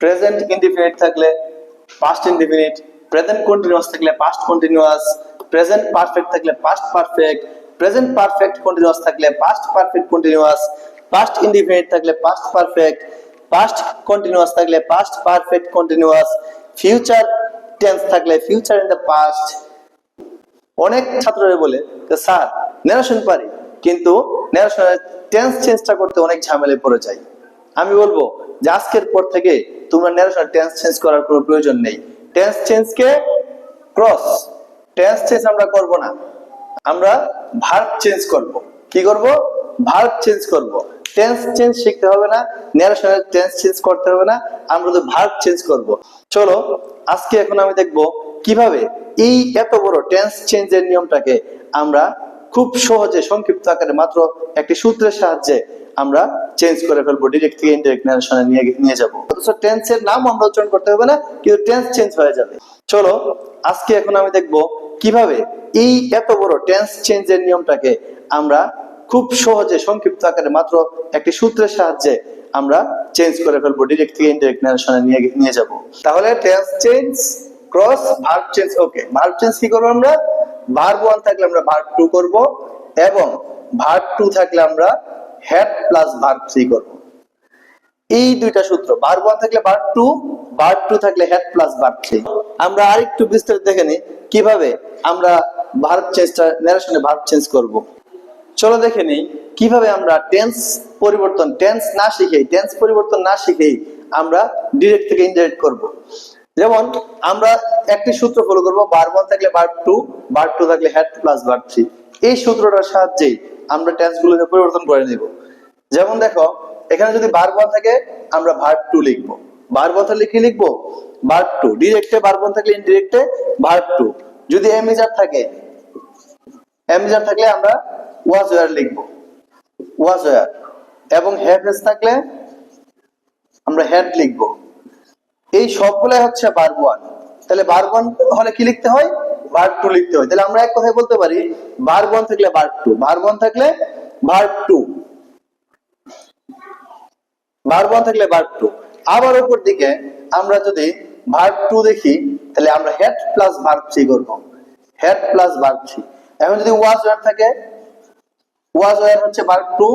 Present indefinite থাকলে past indefinite present continuous থাকলে past continuous present perfect থাকলে past perfect present perfect continuous থাকলে past perfect continuous past indefinite থাকলে past perfect past continuous থাকলে past perfect continuous future tense থাকলে future in the past অনেক ছাত্ররা বলে যে, স্যার ন্যারেশন পারি, কিন্তু ন্যারেশনের টেন্স চেঞ্জটা করতে অনেক ঝামেলায় পড়ে যায় আমি বলব যে, আজকের পর থেকে তোমরা ন্যারেশনের টেন্স চেঞ্জ করার কোনো প্রয়োজন নেই। টেন্স চেঞ্জকে ক্রস টেন্স চেঞ্জ আমরা করব না। আমরা ভার্ব চেঞ্জ করব। কি করব? ভার্ব চেঞ্জ করব। টেন্স চেঞ্জ শিখতে হবে না ন্যারেশনের টেন্স চেঞ্জ করতে হবে না, আমরা তো ভার্ব চেঞ্জ করব। চলো, আজকে এখন আমি দেখব কীভাবে এই এত বড় টেন্স চেঞ্জের নিয়মটাকে আমরা খুব সহজে, সংক্ষিপ্ত আকারে মাত্র একটি সূত্রের সাহায্যে আমরা চেঞ্জ করে ফেলব ডিরেক্ট থেকে ইনডিরেক্ট ন্যারেশনে নিয়ে নিয়ে যাব। অথচ টেন্সের নাম আমরা উচ্চারণ করতে হবে না, কিন্তু টেন্স চেঞ্জ হয়ে যাবে। চলো, আজকে এখন আমি দেখব কীভাবে এই এত বড় টেন্স চেঞ্জের নিয়মটাকে আমরা খুব সহজে, সংক্ষিপ্ত আকারে মাত্র একটি সূত্রের সাহায্যে আমরা চেঞ্জ করে ফেলব ডিরেক্ট থেকে ইনডিরেক্ট ন্যারেশনে নিয়ে নিয়ে যাব। তাহলে tense change cross verb change okay verb change কি করব আমরা? ভার্ব ওয়ান থাকলে আমরা ভার্ব টু করব এবং ভার্ব টু থাকলে আমরা হ্যাড প্লাস ভার্ব থ্রি করব। এই দুইটা সূত্র ভার্ব ওয়ান থাকলে ভার্ব টু ভার্ব টু থাকলে হেড প্লাস ভার্ব থ্রি আমরা আরেকটু বিস্তারিত দেখে নিই, কীভাবে আমরা ভার্ব চেঞ্জটা ন্যারেশনে ভার্ব চেঞ্জ করব। চলো দেখে নিই, কীভাবে আমরা টেন্স পরিবর্তন টেন্স না শিখেই টেন্স পরিবর্তন না শিখেই আমরা ডিরেক্ট থেকে ইনডাইরেক্ট করব। যেমন আমরা একটি সূত্র ফলো করব ভার্ব ওয়ান থাকলে ভার্ব টু ভার্ব টু থাকলে হেড প্লাস ভার্ব থ্রি এই সূত্রটার সাহায্যেই আমরা টেন্স গুলোকে পরিবর্তন করে নেব। যেমন দেখো, এখানে যদি বার ওয়ান থাকে, আমরা ভার্ব টু লিখব। ভার্ব ওয়ান থাকলে কি লিখব? ভার্ব টু ডিরেক্টে ভার্ব ওয়ান থাকলে ইনডিরেক্টে ভার্ব টু যদি এমিজার থাকে এমিজার থাকলে আমরা ওয়াজ ওয়ার লিখব। ওয়াজ ওয়ার এবং হ্যাভ থাকলে আমরা হ্যাড লিখব। এই সবগুলাই হচ্ছে ভার্ব ওয়ান তাহলে ভার্ব ওয়ান হলে কি লিখতে হয়? ভার্ব টু লিখতে হয়। তাহলে আমরা এক কথায় বলতে পারি ভার্ব ওয়ান থাকলে ভার্ব টু ভার্ব ওয়ান থাকলে ভার্ব টু ভার্ব ওয়ান থাকলে ভার্ব টু আবার উপর দিকে আমরা যদি ভার্ব টু দেখি, তাহলে আমরা হেড প্লাস ভার্ব থ্রি করব। হেড প্লাস ভার্ব থ্রি এখন যদি ওয়াজ ওয়ার থাকে ওয়াজ ওয়ার হচ্ছে ভার্ব টু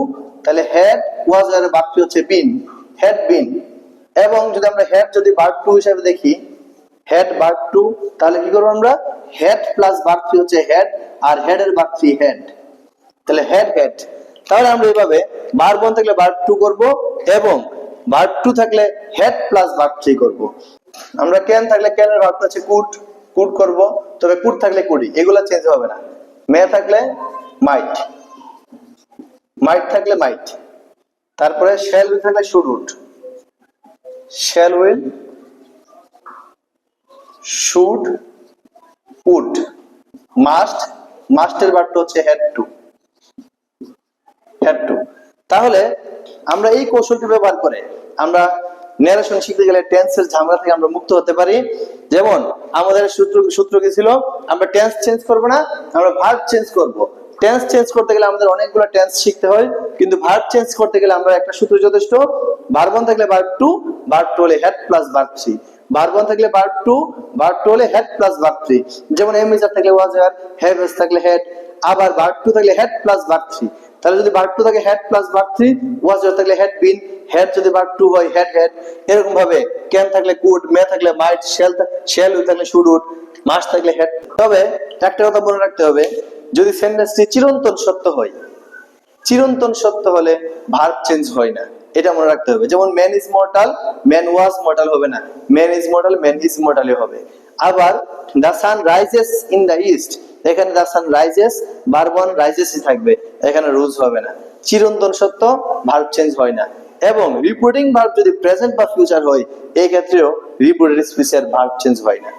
তাহলে had was were verb three হচ্ছে বিন হেড বিন এবং যদি আমরা হেড যদি ভার্ব টু হিসাবে দেখি হেড ভার্ব টু তাহলে কি করব আমরা? হেড প্লাস ভার্ব থ্রি হচ্ছে হেড আর হেড এর ভার্ব থ্রি হেড তাহলে হেড হেড তাহলে আমরা এইভাবে ভার্ব ওয়ান থাকলে ভার্ব টু করব এবং ভার্ব টু থাকলে হেড প্লাস ভার্ব থ্রি করব। আমরা ক্যান থাকলে ক্যানের ভার্ব হচ্ছে কুড কুড করব। তবে কুড থাকলে কুডি এগুলা চেঞ্জ হবে না। মে থাকলে মাইট মাইট থাকলে মাইট তারপরে উইল থাকলে would shall will should would must মাস্টের বার্তা হচ্ছে হেড টু হেড টু তাহলে আমরা এই কৌশলটি ব্যবহার করে আমরা ন্যারেশন শিখতে গেলে টেন্সের ঝামেলা থেকে আমরা মুক্ত হতে পারি। যেমন, আমাদের সূত্র সূত্র কি ছিল? আমরা টেন্স চেঞ্জ করব না, আমরা ভার্ব চেঞ্জ করব। টেন্স চেঞ্জ করতে গেলে আমাদের অনেকগুলো টেন্স শিখতে হয়, কিন্তু ভার্ব চেঞ্জ করতে গেলে আমরা একটা সূত্র যথেষ্ট। ভার্ব ওয়ান থাকলে ভার্ব টু ভার্ব টু হলে had plus verb three verb one থাকলে ভার্ব টু ভার্ব টু হলে হেড প্লাস ভার্ব থ্রি যেমন এম ইজার থাকলে ওয়াজ আর হ্যাভ এস থাকলে হেড আবার ভার্ব টু থাকলে হেড প্লাস ভার্ব থ্রি তাহলে যদি ভার্ব টু থাকে had plus verb three was আর থাকলে হেড বিন হেড যদি ভার্ব টু হয় হেড হেড এরকম ভাবে ক্যান থাকলে কুড মে থাকলে মাইট শেল উইল থাকলে শুড উড মাস থাকলে হেড তবে একটা কথা মনে রাখতে হবে যদি সেন্টেন্সটি চিরন্তন সত্য হয়, চিরন্তন সত্য হলে ভার্ব চেঞ্জ হয় না। এটা মনে রাখতে হবে। যেমন man is mortal man was mortal হবে না। Man is mortal man is মর্টালই হবে। আবার the sun rises in the east এখানে দ্য সান রাইজেস বারবন রাইজেসই থাকবে। এখানে রুজ হবে না। চিরন্তন সত্য ভার্ব চেঞ্জ হয় না। এবং রিপোর্টিং ভার্ব যদি প্রেজেন্ট বা ফিউচার হয় এই ক্ষেত্রেও রিপোর্টেড স্পিচের ভার্ব চেঞ্জ হয় না।